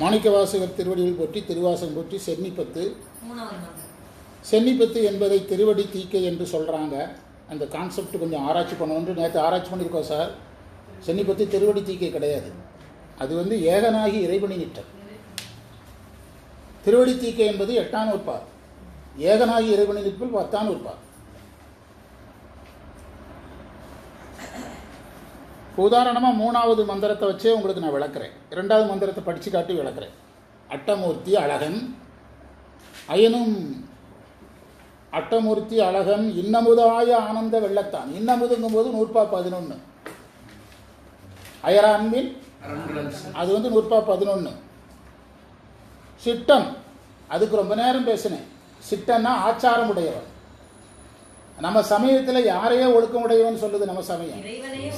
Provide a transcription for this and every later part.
மாணிக்கவாசகர் திருவடியில் போற்றி திருவாசகம் போற்றி சென்னிப்பத்து. சென்னிப்பத்து என்பதை திருவடி தீக்கை என்று சொல்கிறாங்க அந்த கான்செப்ட் கொஞ்சம் ஆராய்ச்சி பண்ணணும்னு நேற்று ஆராய்ச்சி பண்ணியிருக்கோம் சார். சென்னிப்பத்து திருவடி தீக்கை கிடையாது. அது வந்து ஏகனாகி இறைவனி நிற்றல். திருவடி தீக்கை என்பது எட்டாம் நூற்பார் ஏகனாகி இறைவனி நிற்பில் பத்தாம் இப்போ உதாரணமாக மூணாவது மந்திரத்தை வச்சே உங்களுக்கு நான் விளக்குறேன். இரண்டாவது மந்திரத்தை படித்து காட்டி விளக்குறேன். அட்டமூர்த்தி அழகன். அயனும் அட்டமூர்த்தி அழகன். இன்னமுதாய ஆனந்த வெள்ளத்தான். இன்னமுதுங்கும் போது நூற்பா பதினொன்று அயரான்பின் அது வந்து நூற்பா பதினொன்று சிட்டம். அதுக்கு ரொம்ப நேரம் பேசினேன். சிட்டன்னா ஆச்சாரம் உடையவர் நம்ம சமயத்தில் யாரையே ஒழுக்கமுடையவன் சொல்லுது? நம்ம சமயம்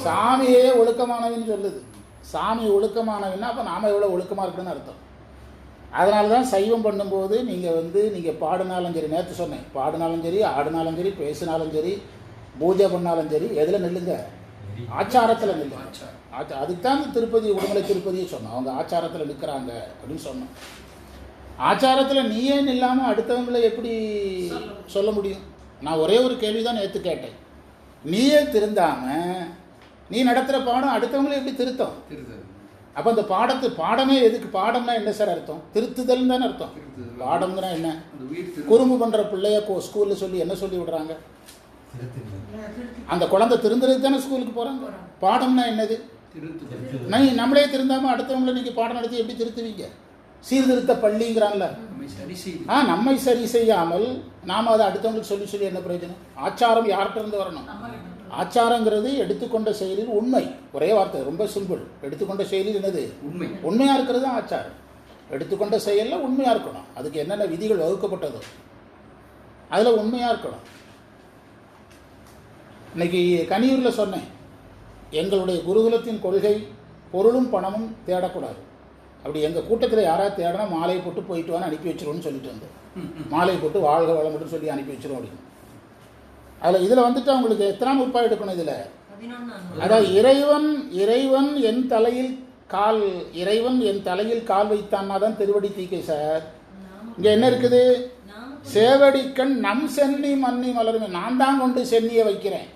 சாமியே ஒழுக்கமானவன் சொல்லுது. சாமி ஒழுக்கமானவன்னா அப்போ நாம எவ்வளோ ஒழுக்கமாக இருக்குன்னு அர்த்தம். அதனால தான் சைவம் பண்ணும்போது நீங்கள் வந்து நீங்கள் பாடினாலும் சரி நேற்று சொன்னேன். பாடினாலும் சரி ஆடினாலும் சரி பேசினாலும் சரி பூஜை பண்ணாலும் சரி எதில் நில்லுங்க? ஆச்சாரத்தில் நில்லுங்க. ஆச்சா அதுக்கு தான் திருப்பதி உடுமலை திருப்பதியே சொன்னோம். அவங்க ஆச்சாரத்தில் நிற்கிறாங்க அப்படின்னு சொன்னோம். ஆச்சாரத்தில் நீயே நில்லாமல் அடுத்தவங்களை எப்படி சொல்ல முடியும்? நான் ஒரே ஒரு கேள்வி தான் நேற்று கேட்டேன். நீயே திருந்தாமல் நீ நடத்துகிற பாடம் அடுத்தவங்களை எப்படி திருத்தம்? அப்போ அந்த பாடத்து பாடமே எதுக்கு? பாடம்னா என்ன சார் அர்த்தம்? திருத்துதல் தானே அர்த்தம். பாடம்னா என்ன? குறும்பு பண்ணுற பிள்ளைய ஸ்கூலில் சொல்லி என்ன சொல்லி விடுறாங்க? அந்த குழந்தை திருந்துறதுக்கு தானே ஸ்கூலுக்கு போகிறாங்க பாடம்னா என்னது? திருத்துதல். நீ நம்மளே திருந்தாமல் அடுத்தவங்களை நீங்கள் பாடம் நடத்தி எப்படி திருத்துவீங்க? சீர்திருத்த செய்து ஆ நம்மை சரி செய்யாமல் நாம் அதை அடுத்தவங்களுக்கு சொல்லி சொல்லி என்ன பிரயோஜனம்? ஆச்சாரம் யார்கிட்ட இருந்து வரணும் ஆச்சாரங்கிறது எடுத்துக்கொண்ட செயலில் உண்மை. ஒரே வார்த்தை ரொம்ப சிம்பிள் எடுத்துக்கொண்ட செயலில் என்னது? உண்மை. உண்மையாக இருக்கிறது தான் ஆச்சாரம். எடுத்துக்கொண்ட செயலில் உண்மையாக இருக்கணும். அதுக்கு என்னென்ன விதிகள் வகுக்கப்பட்டதோ அதில் உண்மையாக இருக்கணும். இன்னைக்கு கனியூரில் சொன்னேன் எங்களுடைய குருகுலத்தின் கொள்கை பொருளும் பணமும் தேடக்கூடாது. அப்படி எங்கள் கூட்டத்தில் யாராவது தேடினா மாலையை போட்டு போயிட்டு வான்னு அனுப்பி வச்சிருவோன்னு சொல்லிட்டு வந்தேன் மாலையை போட்டு வாழ்க வளமுடன் சொல்லி அனுப்பி வச்சிரும் அப்படின்னு. அதில் இதில் வந்துட்டு அவங்களுக்கு எத்தனை ரூபாய் எடுக்கணும் இதில்? அதான் இறைவன் இறைவன் என் தலையில் கால் இறைவன் என் தலையில் கால் வைத்தான்னா தான் திருவடி தீக்கை சார். இங்க என்ன இருக்குது? சேவடிக்கண் நம் சென்னி மன்னி மலருமே. நான் தான் கொண்டு சென்னியை வைக்கிறேன்.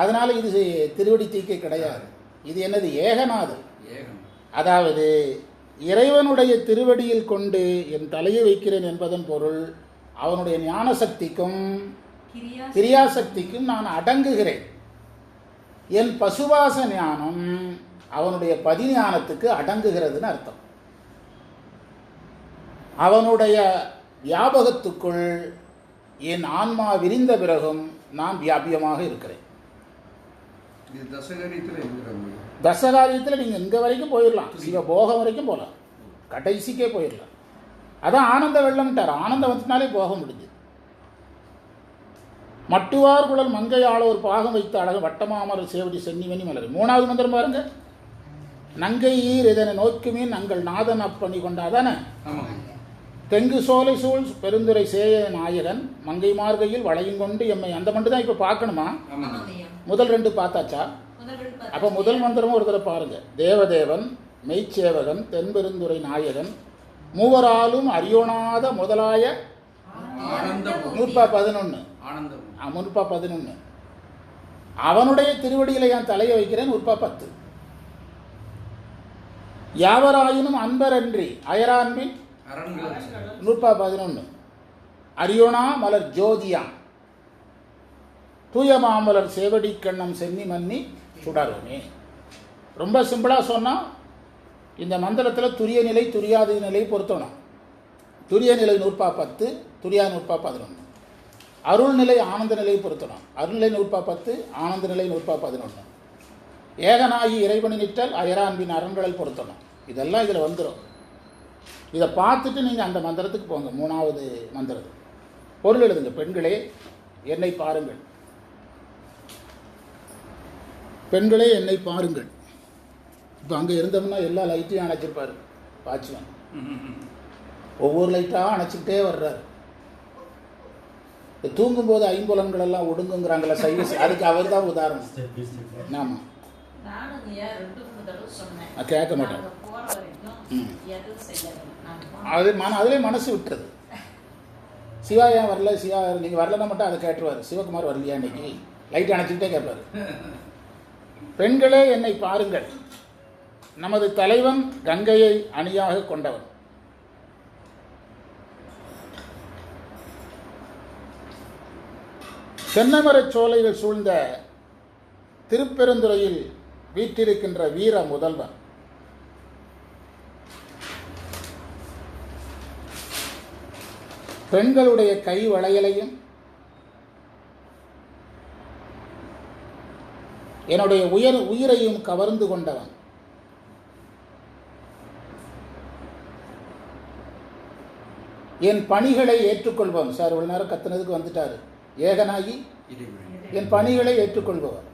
அதனால இது திருவடி தீக்கை கிடையாது. இது என்னது? ஏகநாது ஏகம் அதாவது இறைவனுடைய திருவடியில் கொண்டு என் தலையை வைக்கிறேன் என்பதன் பொருள் அவனுடைய ஞான சக்திக்கும் கிரியா கிரியாசக்திக்கும் நான் அடங்குகிறேன். என் பசுவாச ஞானம் அவனுடைய பதிஞானத்துக்கு அடங்குகிறதுன்னு அர்த்தம். அவனுடைய வியாபகத்துக்குள் என் ஆன்மா விரிந்த பிறகும் நான் வியாபியமாக இருக்கிறேன். தசகாரியத்தில் நீங்கள் இங்கே வரைக்கும் போயிடலாம் சிவபோகம் வரைக்கும் போகலாம். கடைசிக்கே போயிடலாம் அதான் ஆனந்த வெள்ளம்ட்டார். ஆனந்தம் வந்துனாலே போக முடிஞ்சு. மட்டுவார் குழல் மங்கை ஆளோர் பாகம் வைத்த அழகு வட்டமாமர் சேவடி சென்னிமணி மலர். மூணாவது மந்திரம் பாருங்க. நங்கை ஈர் இதனை நோக்குமே நங்கள் நாதன் அப்பணி கொண்ட அதானே ஆமாம் தெங்கு சோலை சூழ் பெருந்துரை சேய நாயகன் மங்கை மார்கையில் வளையும் கொண்டு எம்மை. அந்த மட்டும் தான் இப்போ பார்க்கணுமா? முதல் ரெண்டு பார்த்தாச்சா? அப்போ முதல் மந்திரமும் ஒரு தடவை பாருங்க. தேவதேவன் மெய்ச்சேவகன் தென்பெருந்துரை நாயகன் மூவராலும் அறியோணாத முதலாய நூற்பா பதினொன்று முற்பா பதினொன்று அவனுடைய திருவடியில என் தலையை வைக்கிறேன் நூற்பா பத்து. யாவராயினும் அன்பரன்றி அயரான்பின் நூற்பா பதினொன்று அரியோனா மலர் ஜோதியா. தூய மாமலர் சேவடி கண்ணம் சென்னி மன்னி சுடருமே ரொம்ப சிம்பிளாக சொன்னால் இந்த மந்திரத்தில் துரிய நிலை துரியாத நிலை பொருத்தணும் துரிய நிலை நூற்பா பத்து துரியா நூற்பா பதினொன்று அருள்நிலை ஆனந்த நிலை பொருத்தணும் அருள்நிலை நூற்பா பத்து ஆனந்த நிலை நூற்பா பதினொன்று ஏகனாகி இறைவனி நிற்றல் அயரான்பின் அரண்களை பொருத்தணும் இதெல்லாம் இதில் வந்துடும் இதை பார்த்துட்டு நீங்கள் அந்த மந்திரத்துக்கு போங்க. மூணாவது மந்திரம். பொருள் எழுதுங்க. பெண்களே என்னை பாருங்கள். பெண்களே என்னை பாருங்கள். இப்போ அங்கே இருந்தோம்னா எல்லா லைட்டையும் அணைச்சிருப்பார் வாட்ச்மேன். ஒவ்வொரு லைட்டாக அணைச்சிக்கிட்டே வர்றார். தூங்கும்போது ஐம்புலன்கள் எல்லாம் ஒடுங்குங்கிறாங்களா சைவஸ் அதுக்கு அவர் தான் உதாரணம் ஆமாம் கேட்க மாட்டேன். அது மன அதுலேயே மனசு விட்டுறது சிவா ஏன் வரல? சிவா நீங்கள் வரலன்னா மட்டும் அதை கேட்டுருவார். சிவகுமார் வரலையா இன்னைக்கு? லைட் அணைச்சிக்கிட்டே கேட்பாரு. பெண்களே என்னை பாருங்கள். நமது தலைவன் கங்கையை அணியாக கொண்டவன். தென்னமரச் சோலைகள் சூழ்ந்த திருப்பெருந்துறையில் வீற்றிருக்கின்ற வீர முதல்வன் பெண்களுடைய கை வளையலையும் என்னுடைய உயர் உயிரையும் கவர்ந்து கொண்டவன். என் பணிகளை ஏற்றுக்கொள்பவன். சார் இவ்வளவு நேரம் கத்துனதுக்கு வந்துட்டாரு. ஏகனாகி என் பணிகளை ஏற்றுக்கொள்பவர்.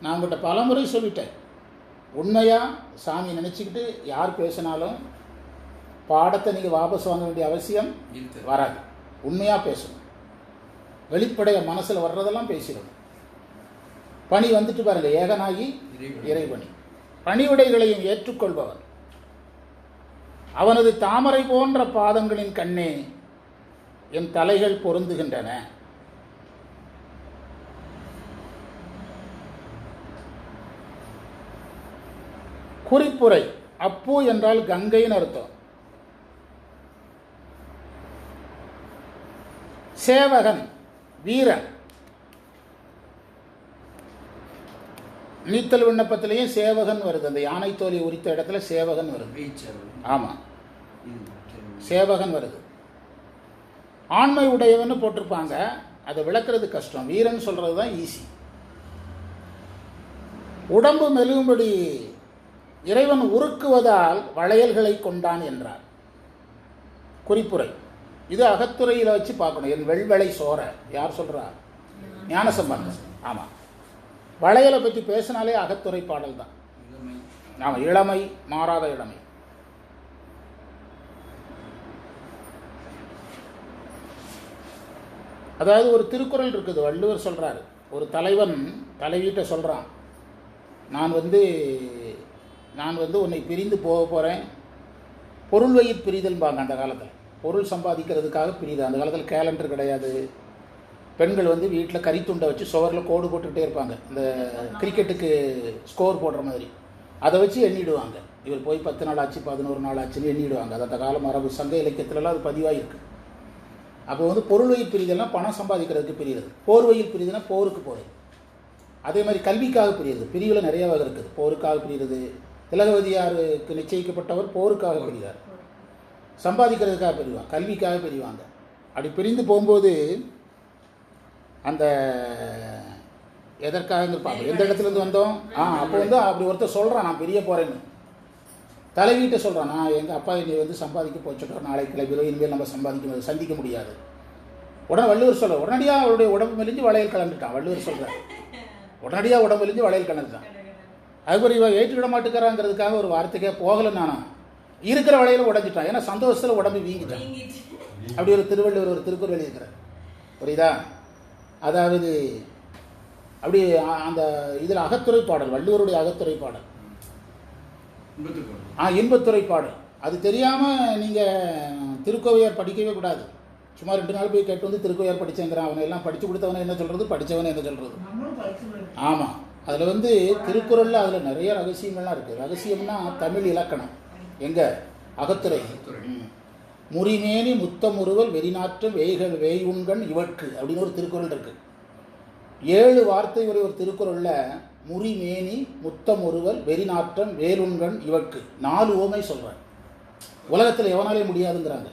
நான் உங்கள்கிட்ட பலமுறை சொல்லிட்டேன். உண்மையாக சாமி நினச்சிக்கிட்டு யார் பேசினாலும் பாடத்தை நீங்கள் வாபஸ் வாங்க வேண்டிய அவசியம் வராது. உண்மையாக பேசணும். வெளிப்படைய மனசில் வர்றதெல்லாம் பேசிடணும். பணி வந்துட்டு பாருங்க ஏகனாகி இறைவன். பணிவிடைகளையும் ஏற்றுக்கொள்பவன். அவனது தாமரை போன்ற பாதங்களின் கண்ணே என் தலைகள் பொருந்துகின்றன. குறிப்புரை அப்பு என்றால் கங்கைன்னு அர்த்தம். சேவகன் வீரன். நீத்தல் விண்ணப்பத்திலையும் சேவகன் வருது. அந்த யானை தோலை உரித்த இடத்துல சேவகன் வருது. ஆமாம். சேவகன் வருது. ஆண்மை உடையவன்னு போட்டிருப்பாங்க. அதை விளக்குறது கஷ்டம். வீரன் சொல்றது தான் ஈஸி உடம்பு மெலுகும்படி இறைவன் உருக்குவதால் வளையல்களை கொண்டான் என்றார். குறிப்புரை. இது அகத்துறையில் வச்சு பார்க்கணும். என் வெள்வளை சோர யார் சொல்றா? ஞானசம்பந்தன் ஆமாம் வளையலை பற்றி பேசினாலே அகத்துறை பாடல் தான். இளமை ஆமாம் இளமை மாறாத இளமை. அதாவது ஒரு திருக்குறள் இருக்குது வள்ளுவர் சொல்கிறாரு ஒரு தலைவன் தலைவீட்டை சொல்கிறான் நான் வந்து நான் வந்து உன்னை பிரிந்து போக போகிறேன் பொருள் வயிற் பிரிதல்பாங்க அந்த காலத்தில். பொருள் சம்பாதிக்கிறதுக்காக பிரிதான் அந்த காலத்தில் கேலண்டர் கிடையாது. பெண்கள் வந்து வீட்டில் கறித்துண்டை வச்சு சுவரில் கோடு போட்டுக்கிட்டே இருப்பாங்க. இந்த கிரிக்கெட்டுக்கு ஸ்கோர் போடுற மாதிரி. அதை வச்சு எண்ணிடுவாங்க. இவர் போய் பத்து நாள் ஆச்சு பதினோரு நாள் ஆச்சுன்னு எண்ணிடுவாங்க. அது அந்த கால மரபு. சங்க இலக்கியத்துலலாம் அது பதிவாகிருக்கு அப்போ வந்து பொருள் பிரிதெல்லாம் பணம் சம்பாதிக்கிறதுக்கு பிரியுது. போர் பிரிதுனா போருக்கு போகிறது அதே மாதிரி கல்விக்காக பிரியுது. பிரிவில் நிறைய வகை இருக்குது. போருக்காக பிரியுது. திலகவதியாருக்கு நிச்சயிக்கப்பட்டவர் போருக்காக பிரிகிறார் சம்பாதிக்கிறதுக்காக பிரிவாங்க. கல்விக்காக பிரிவாங்க. அப்படி பிரிந்து போகும்போது அந்த எதற்காக இருப்பாங்க எந்த இடத்துல இருந்து வந்தோம்? ஆ அப்போ வந்து அப்படி ஒருத்தர் சொல்கிறான் நான் பிரிய போகிறேன்னு தலைவீட்ட சொல்கிறான் நான் எங்கள் அப்பா என்னை வந்து சம்பாதிக்க போச்சுட்டோம் நாளை கிளம்பிடும் இனிமேல் நம்ம சம்பாதிக்க சந்திக்க முடியாது. உடனே வள்ளுவர் சொல்ல உடனடியாக அவருடைய உடம்பு மெலிஞ்சு வளையல் கலந்துட்டான். வள்ளுவர் சொல்கிறார் உடனடியாக உடம்பு மெலிஞ்சு வளையல் கலந்துட்டான். அதுபோல் இவன் ஏற்றுக்கிட மாட்டுக்கிறாங்கிறதுக்காக ஒரு வார்த்தைக்கே போகலை நானா. இருக்கிற வளையல உடைஞ்சிட்டான். ஏன்னா சந்தோஷத்தில் உடம்பு வீங்கிட்டான். அப்படி ஒரு திருவள்ளுவர் ஒரு திருக்குறள் எழுதியிருக்கிறார். புரியுதா? அதாவது அப்படி அந்த இதில் அகத்துறை பாடல் வள்ளுவருடைய அகத்துறை பாடல் ஆ இன்பத்துறை பாடல் அது தெரியாமல் நீங்கள் திருக்கோவையார் படிக்கவே கூடாது. சும்மா ரெண்டு நாள் போய் கேட்டு வந்து திருக்கோவையார் படிச்சேங்கிறான். அவனை எல்லாம் படித்து கொடுத்தவனை என்ன சொல்கிறது படித்தவனை என்ன சொல்கிறது ஆமாம் அதில் வந்து திருக்குறளில் அதில் நிறைய ரகசியங்கள்லாம் இருக்குது ரகசியம்னா தமிழ் இலக்கணம். எங்கே? அகத்துறை. முறிமேனி முத்தமுறுவல் வெறிநாற்றம் வேய்கள் வேயுண்கண் இவட்கு அப்படின்னு ஒரு திருக்குறள் இருக்கு. ஏழு வார்த்தை உடைய ஒரு திருக்குறளில் முறிமேனி முத்தமுறுவல் வெறிநாற்றம் வேலுண்கண் இவட்கு நாலு ஓமை சொல்கிறேன் உலகத்தில் எவனாலே முடியாதுங்கிறாங்க.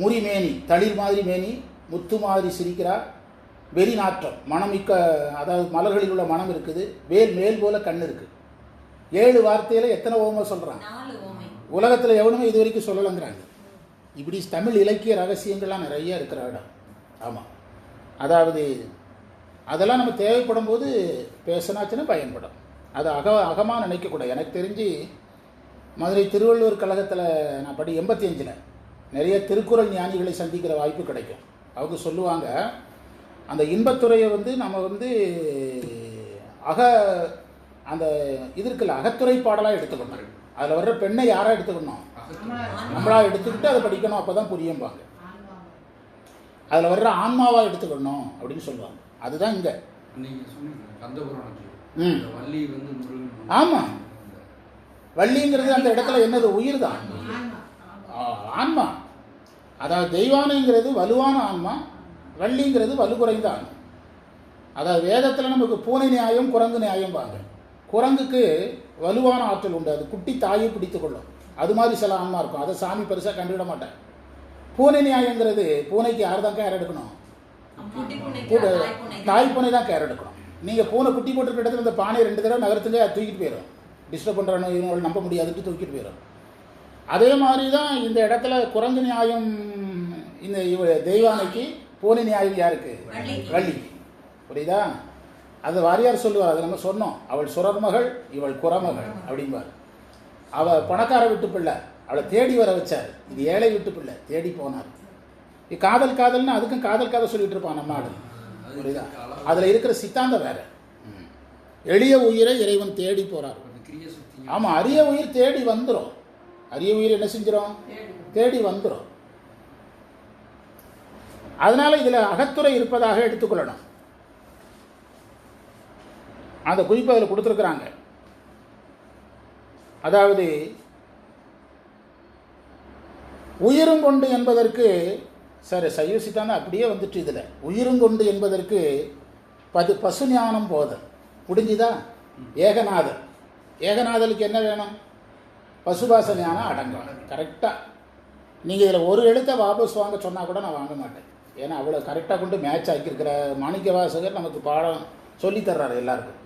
முறிமேனி தளிர் மாதிரி மேனி முத்து மாதிரி சிரிக்கிறார். வெறி நாற்றம் மனமிக்க அதாவது மலர்களில் உள்ள மனம் இருக்குது வேல் மேல் போல கண் இருக்கு. ஏழு வார்த்தையில எத்தனை ஓமை ஓமை. உலகத்தில் எவனுமே இது வரைக்கும் சொல்லலைங்கிறாங்க. இப்படி தமிழ் இலக்கிய ரகசியங்கள்லாம் நிறைய இருக்கிற இடம் ஆமாம் அதாவது அதெல்லாம் நம்ம தேவைப்படும் போது பேசினாச்சுன்னா பயன்படும். அது அக அகமாக நினைக்கக்கூடாது. எனக்கு தெரிஞ்சு மதுரை திருவள்ளுவர் கழகத்தில் நான் படி எண்பத்தி அஞ்சில் நிறைய திருக்குறள் ஞானிகளை சந்திக்கிற வாய்ப்பு கிடைக்கும். அவங்க சொல்லுவாங்க அந்த இன்பத்துறையை வந்து நம்ம வந்து அக அந்த இது இருக்குல்ல அகத்துறை பாடலாக எடுத்துக்கணும் அதில் வர்ற பெண்ணை யாராக எடுத்துக்கணும்? நம்மளா எடுத்துக்கிட்டு அதை படிக்கணும் அப்போ தான் புரியும்பாங்க. அதில் வர்ற ஆன்மாவா எடுத்துக்கணும் அப்படின்னு சொல்லுவாங்க. அதுதான் இங்கே. நீங்க சொன்னீங்க கந்தபுராணத்துல. ம். இந்த வள்ளி வந்து முருகன் ஆமா. வள்ளிங்கிறது அந்த இடத்துல என்னது? உயிர் தான் ஆன்மா. அதாவது தெய்வானைங்கிறது வலுவான ஆன்மா வள்ளிங்கிறது வலு குறைந்த ஆன்மா அதாவது வேதத்தில் நமக்கு பூனை நியாயம் குரங்கு நியாயம்பாங்க. குரங்குக்கு வலுவான ஆற்றல் உண்டு. அது குட்டி தாயை பிடித்து கொள்ளும். அது மாதிரி சில ஆன்மா இருக்கும். அதை சாமி பெருசாக கண்டுவிட மாட்டேன் பூனை நியாயங்கிறது பூனைக்கு யார் தான் கேர் எடுக்கணும்? தாய் பூனை பூனை தான் கேர் எடுக்கணும். நீங்கள் பூனை குட்டி போட்டுருக்க இடத்துல இந்த பானையை ரெண்டு தடவை நகரத்துலேயே தூக்கிட்டு போயிடும் டிஸ்டர்ப் பண்ணுறவங்க இவங்க நம்ப முடியாதுட்டு தூக்கிட்டு போயிடும் அதே மாதிரி தான் இந்த இடத்துல குரங்கு நியாயம் இந்த தெய்வானைக்கு பூனை நியாயம் யாருக்கு? வள்ளிக்கு. புரியுதா? அது வாரியார் சொல்லுவார் அது நம்ம சொன்னோம். அவள் சுரர்மகள் இவள் குறமகள் அப்படிம்பார். அவ பணக்கார விட்டு பிள்ளை. அவளை தேடி வர வச்சார். இது ஏழை விட்டு பிள்ளை. தேடி போனார். இது காதல் காதல்னு அதுக்கும் காதல் காதல் சொல்லிட்டு இருப்பான் நம்ம நாடு புரியுதா? அதில் இருக்கிற சித்தாந்தம் வேற. எளிய உயிரை இறைவன் தேடி போறார். ஆமாம் அரிய உயிர் தேடி வந்துடும் அரிய உயிர் என்ன செஞ்சிடும் தேடி. தேடி வந்துடும் அதனால இதில் அகத்துறை இருப்பதாக எடுத்துக்கொள்ளணும் அந்த குறிப்பு அதில் கொடுத்துருக்குறாங்க. அதாவது உயிரும் கொண்டு என்பதற்கு சரி சைவ அப்படியே வந்துட்டு இதில். உயிரும் கொண்டு என்பதற்கு பது பசு ஞானம் போதல். முடிஞ்சுதா ஏகநாதர். ஏகநாதலுக்கு என்ன வேணும்? பசுபாச ஞானம் அடங்கும். கரெக்டாக நீங்கள் இதில் ஒரு எழுத்தை வாபஸ் வாங்க சொன்னால் கூட நான் வாங்க மாட்டேன். ஏன்னா அவ்வளோ கரெக்டாக கொண்டு மேட்ச் ஆக்கியிருக்கிற மாணிக்க வாசகர் நமக்கு பாடம் சொல்லித்தர்றாரு எல்லாருக்கும்.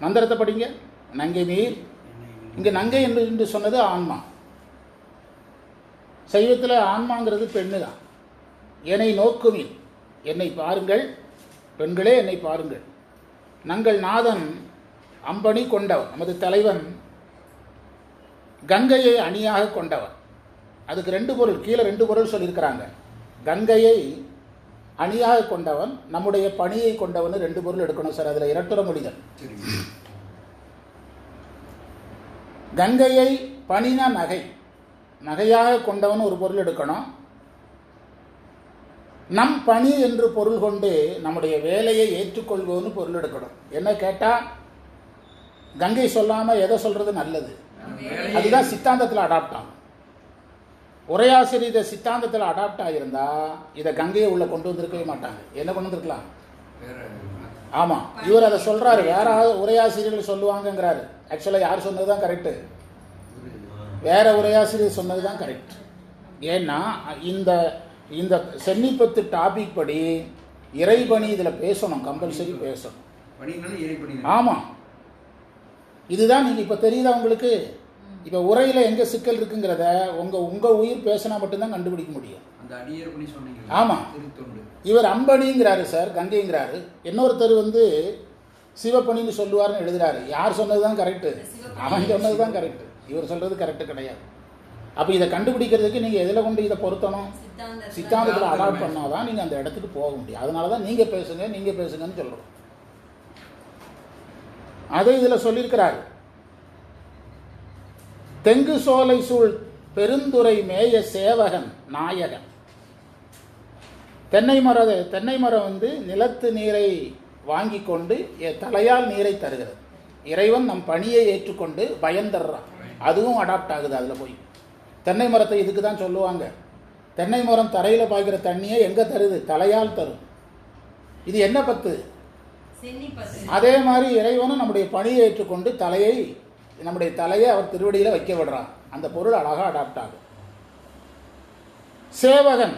மந்திரத்தை படிங்க. நங்கை நீர் இங்கே நங்கை என்று என்று சொன்னது ஆன்மா. சைவத்தில் ஆன்மாங்கிறது பெண்ணு தான் என்னை நோக்குமின் என்னை பாருங்கள் பெண்களே என்னை பாருங்கள். நங்கள் நாதன் அம்பணி கொண்டவன் நமது தலைவன் கங்கையை அணியாக கொண்டவன் அதுக்கு ரெண்டு பொருள் கீழே ரெண்டு பொருள் சொல்லியிருக்கிறாங்க. கங்கையை அணியாக கொண்டவன் நம்முடைய பணியை கொண்டவன் ரெண்டு பொருள் எடுக்கணும் சார் அதில் இரட்டுற முடிதல் கங்கையை பணினா நகை. நகையாக கொண்டவன் ஒரு பொருள் எடுக்கணும். நம் பணி என்று பொருள் கொண்டு நம்முடைய வேலையை ஏற்றுக்கொள்வோன்னு பொருள் எடுக்கணும். என்ன கேட்டால் கங்கை சொல்லாமல் எதை சொல்கிறது நல்லது? அதுதான் சித்தாந்தத்தில் அடாப்ட் ஆகும். உரையாசிரியர் இதை சித்தாந்தத்தில் அடாப்ட் ஆகியிருந்தா இதை கங்கையை உள்ள கொண்டு வந்திருக்கவே மாட்டாங்க. என்ன கொண்டு வந்திருக்கலாம்? ஆமாம் இவர் அதை சொல்கிறாரு வேற ஆள் உரையாசிரியர்கள் சொல்லுவாங்கங்கிறாரு. ஆக்சுவலாக யார் சொன்னது தான் கரெக்டு வேற உரையாசிரியர் சொன்னது தான் கரெக்ட் ஏன்னா இந்த இந்த சென்னிப்பத்து டாபிக் படி இறைபணி இதில் பேசணும். கம்பல்சரி பேசணும். ஆமாம் இதுதான் நீங்கள் இப்போ தெரியுதா உங்களுக்கு? இப்போ உரையில் எங்கே சிக்கல் இருக்குங்கிறத உங்கள் உங்கள் உயிர் பேசினா மட்டும்தான் கண்டுபிடிக்க முடியும். ஆமா. இவர் அம்பணிங்கிறாரு சார் கங்கைங்கிறாரு. இன்னொருத்தர் வந்து சிவப்பணின்னு சொல்லுவார்னு எழுதுறாரு. யார் சொன்னது தான் கரெக்டு அவன் சொன்னது தான் கரெக்டு இவர் சொல்கிறது கரெக்டு கிடையாது. அப்போ இதை கண்டுபிடிக்கிறதுக்கு நீங்கள் எதில் கொண்டு இதை பொருத்தணும்? சித்தாந்தத்துல. சித்தாந்தத்தில் அடாப்ட் பண்ணால் தான் நீங்கள் அந்த இடத்துக்கு போக முடியும். அதனால தான் நீங்கள் பேசுங்க நீங்கள் பேசுங்கன்னு சொல்கிறோம் அதை இதில் சொல்லியிருக்கிறார். தெங்கு சோலை சூழ் பெருந்துரை மேய சேவகன் நாயகன். தென்னை மரம் தென்னை மரம் வந்து நிலத்து நீரை வாங்கி கொண்டு தலையால் நீரை தருகிறது. இறைவன் நம் பணியை ஏற்றுக்கொண்டு பயந்தர்றான். அதுவும் அடாப்ட் ஆகுது அதில் போய். தென்னை மரத்தை இதுக்கு தான் சொல்லுவாங்க. தென்னை மரம் தரையில் பாய்க்கிற தண்ணியை எங்கே தருது? தலையால் தரும். இது என்ன பத்து? அதே மாதிரி இறைவனும் நம்முடைய பணியை ஏற்றுக்கொண்டு தலையை நம்முடைய தலையை அவர் திருவடியில் வைக்க விடுறான். அந்த பொருள் அழகாக அடாப்ட் ஆகும் சேவகன்.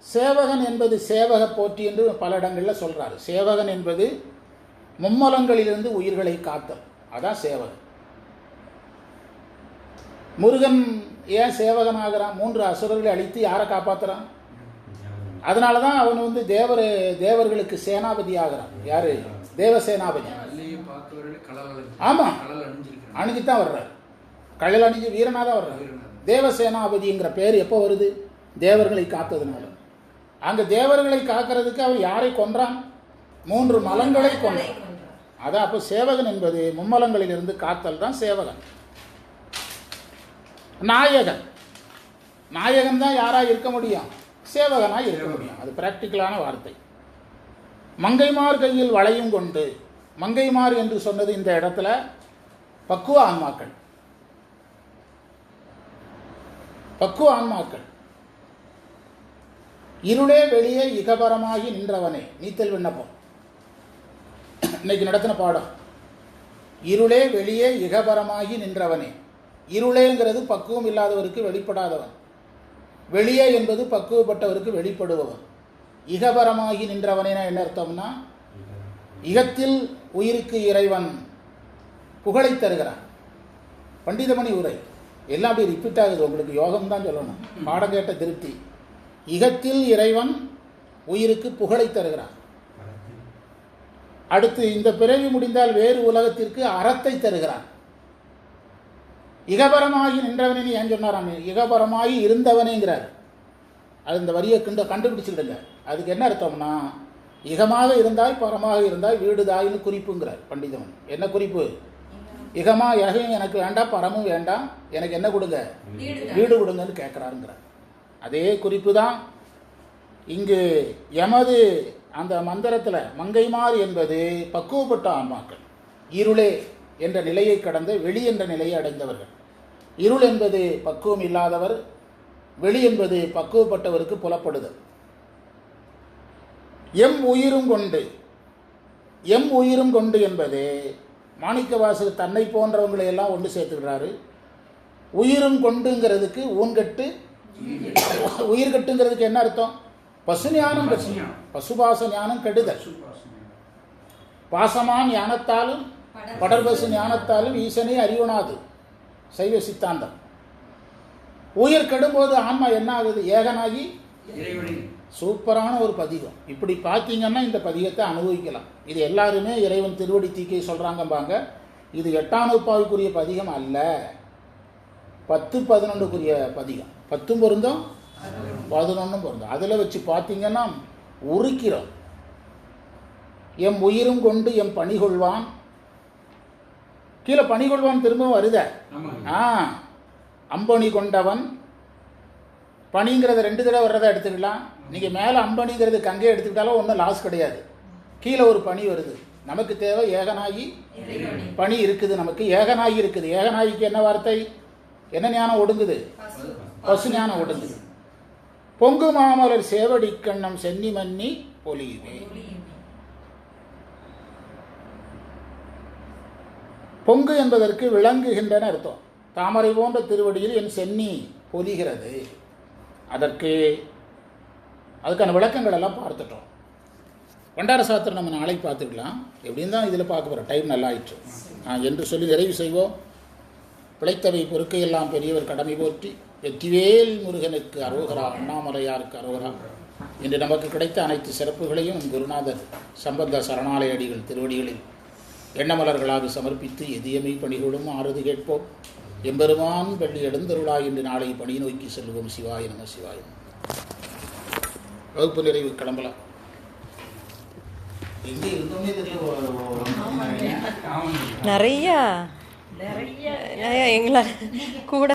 சேவகன் என்பது சேவக போற்றி என்று பல இடங்களில் சொல்றாரு. சேவகன் என்பது மும்மலங்களிலிருந்து உயிர்களை காத்தல். அதான் சேவகன். முருகன் ஏன் சேவகன் ஆகிறான்? மூன்று அசுரர்களை அழித்து யாரை காப்பாத்துறான்? அதனால தான் அவன் வந்து தேவர் தேவர்களுக்கு சேனாபதி ஆகிறான். யாரு? தேவசேனாபதி. ஆமாம் பார்த்தவர்களே ஆமா. தான் வர்றார். கழல் அணிஞ்சு வீரனாக தான் வர்றார். தேவசேனாபதிங்கிற பேர் எப்போ வருது? தேவர்களை காத்ததுனால. அங்க தேவர்களை காக்கிறதுக்கு அவன் யாரை கொன்றான்? மூன்று மலங்களை கொன்றான். அதான் அப்போ சேவகன் என்பது மும்மலங்களிலிருந்து காத்தல் தான் சேவகன். நாயகன். நாயகன் தான் யாராக இருக்க முடியும்? சேவகனாக இருக்க முடியும். அது பிராக்டிக்கலான வார்த்தை. மங்கைமார் கையில் வளையும் கொண்டு மங்கைமார் என்று சொன்னது இந்த இடத்துல பக்குவ ஆன்மாக்கள். பக்குவ ஆன்மாக்கள். இருளே வெளியே இகபரமாகி நின்றவனே. நீத்தல் விண்ணப்பம். இன்னைக்கு நடத்தின பாடம். இருளே வெளியே இகபரமாகி நின்றவனே. இருளேங்கிறது பக்குவம் இல்லாதவருக்கு வெளிப்படாதவன். வெளியே என்பது பக்குவப்பட்டவருக்கு வெளிப்படுபவன். இகபரமாகி நின்றவனேனா என்ன அர்த்தம்னா இகத்தில் உயிருக்கு இறைவன் புகழை தருகிறான். பண்டிதமணி உரை. எல்லாம் அப்படி ரிப்பீட் ஆகுது. உங்களுக்கு யோகம் தான் சொல்லணும். பாடம் கேட்ட திருப்தி. இகத்தில் இறைவன் உயிருக்கு புகழை தருகிறான். அடுத்து இந்த பிறவி முடிந்தால் வேறு உலகத்திற்கு அறத்தை தருகிறான். இகபரமாகி நின்றவனே ஏன் சொன்னாராம் இகபரமாகி இருந்தவனேங்கிறார். அது இந்த வரியை கண்டு கண்டுபிடிச்சுக்கிடுங்க அதுக்கு என்ன அர்த்தம்னா இகமாக இருந்தாய் பரமாக இருந்தாய் வீடுதாயின்னு குறிப்புங்கிறார் பண்டிதவன் என்ன குறிப்பு? இகமா இகம் எனக்கு வேண்டாம் பரமும் வேண்டாம். எனக்கு என்ன கொடுங்க. வீடு கொடுங்கன்னு கேட்குறாருங்கிறார். அதே குறிப்பு தான் இங்கு எமது அந்த மந்திரத்தில் மங்கைமார் என்பது பக்குவப்பட்ட ஆன்மாக்கள். இருளே என்ற நிலையை கடந்து வெளி என்ற நிலையை அடைந்தவர்கள். இருள் என்பது பக்குவம் இல்லாதவர் வெளி என்பது பக்குவப்பட்டவருக்கு புலப்படுதல். எம் உயிரும் கொண்டு எம் உயிரும் கொண்டு என்பது மாணிக்கவாசு தன்னை போன்றவங்களை எல்லாம் ஒன்று சேர்த்துக்கிறாரு உயிரும் கொண்டுங்கிறதுக்கு ஊன்கட்டு உயிர் கட்டுங்கிறதுக்கு என்ன அர்த்தம்? பசு ஞானம் கெட்டு பசுபாச ஞானம் கெடுதல். பாசமான் ஞானத்தாலும் படர்பசு ஞானத்தாலும் ஈசனை அறிவனாது சைவ சித்தாந்தம். உயிர் கெடும்போது ஆன்மா என்ன ஆகுது ஏகனாகி சூப்பரான ஒரு பதிகம். இப்படி பார்த்தீங்கன்னா இந்த பதிகத்தை அனுபவிக்கலாம். இது எல்லாருமே இறைவன் திருவடி தீக்கை சொல்கிறாங்கம்பாங்க இது எட்டாம் வகுப்பாவுக்குரிய பதிகம் அல்ல. பத்து பதினொன்றுக்குரிய பதிகம். பத்தும் பொருந்தும் பதினொன்றும் பொருந்தும். அதில் வச்சு பார்த்தீங்கன்னா உருக்கிறோம். எம் உயிரும் கொண்டு எம் பணிகொள்வான். கீழே பணிகொள்வான் திரும்பவும் வருதே? ஆ அம்பணி கொண்டவன். பனிங்கிறத ரெண்டு தடவை வர்றதை எடுத்துக்கலாம். நீங்கள் மேலே அம்பணிங்கிறது கங்கை எடுத்துக்கிட்டாலும் ஒன்றும் லாஸ் கிடையாது. கீழே ஒரு பனி வருது. நமக்கு தேவை இறைவனே. பனி இருக்குது நமக்கு. ஏகனாகி இருக்குது. ஏகனாகிக்கு என்ன வார்த்தை? என்ன ஞானம் ஒடுங்குது? பசுஞான உடம்பு பொங்கு மாமலர் சேவடி கண்ணம் சென்னி மன்னி பொலியுமே. பொங்கு என்பதற்கு விளங்குகின்றன அர்த்தம். தாமரை போன்ற திருவடியில் என் சென்னி பொலிகிறது. அதற்கு அதுக்கான விளக்கங்கள் எல்லாம் பார்த்துட்டோம். பண்டார சாத்திரம் நம்ம நாளைக்கு பார்த்துக்கலாம். எப்படின்னு தான் இதில் பார்க்க போகிறோம் டைம் நல்லா ஆயிடுச்சு நான் என்று சொல்லி நிறைவு செய்வோம். பிழைத்தவை பொறுக்கையெல்லாம் பெரியவர் கடமை போற்றி. வெற்றிவேல் முருகனுக்கு அரோகரா அண்ணாமலையாருக்கு அரோகரா இன்று நமக்கு கிடைத்த அனைத்து சிறப்புகளையும் நம் குருநாதர் சம்பந்த சரணாலய அடிகள் திருவடிகளில் எண்ணமலர்களாக சமர்ப்பித்து எதியமை பணிகளும் ஆறுது கேட்போம். எம்பெருமான் வெள்ளி எழுந்தருளாய் என்று நாளை பணி நோக்கி செல்வோம். சிவாய நம சிவாய. நம. வகுப்பு நிறைவு கிளம்பலாம். நிறையா. நிறைய. எங்களால் கூட